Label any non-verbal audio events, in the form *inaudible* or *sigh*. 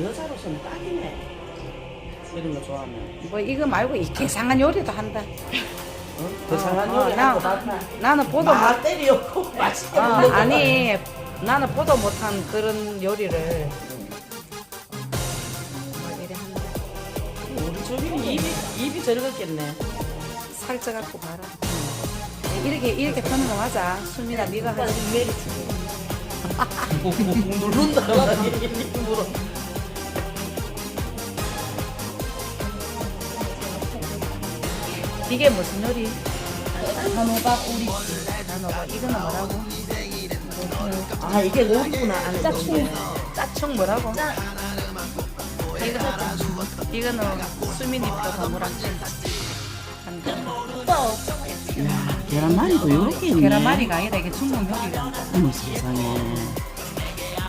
여자로서는 딱이네. 이런 거 좋아하면. 뭐 이거 말고 이 개상한 요리도 한다. 어? 그 상한 어, 요리 나- 많다. 나는 보도 못, 마 때리고 *laughs* 맛있게 어, 먹는 거. 아니 나는 보도 못한 그런 요리를 뭐 이래 한다. 우리 주민이 입이, 입이 저러겠네. 살쪄 갖고 봐라. 이렇게 이렇게 터는 거 맞아. 수민아 네가 하지. 주고. 누른다. 일부러. 이게 무슨 요리? 단호박 우리 단호박 이거는 뭐라고? 아, 이게. 안에 짜충 짜충 뭐라고? 이거 이거는 수민이 표 한다. 야, 계란말이도 요렇게 있네. 계란말이가 아니라 이게 중국 요리가. 어머, 세상에.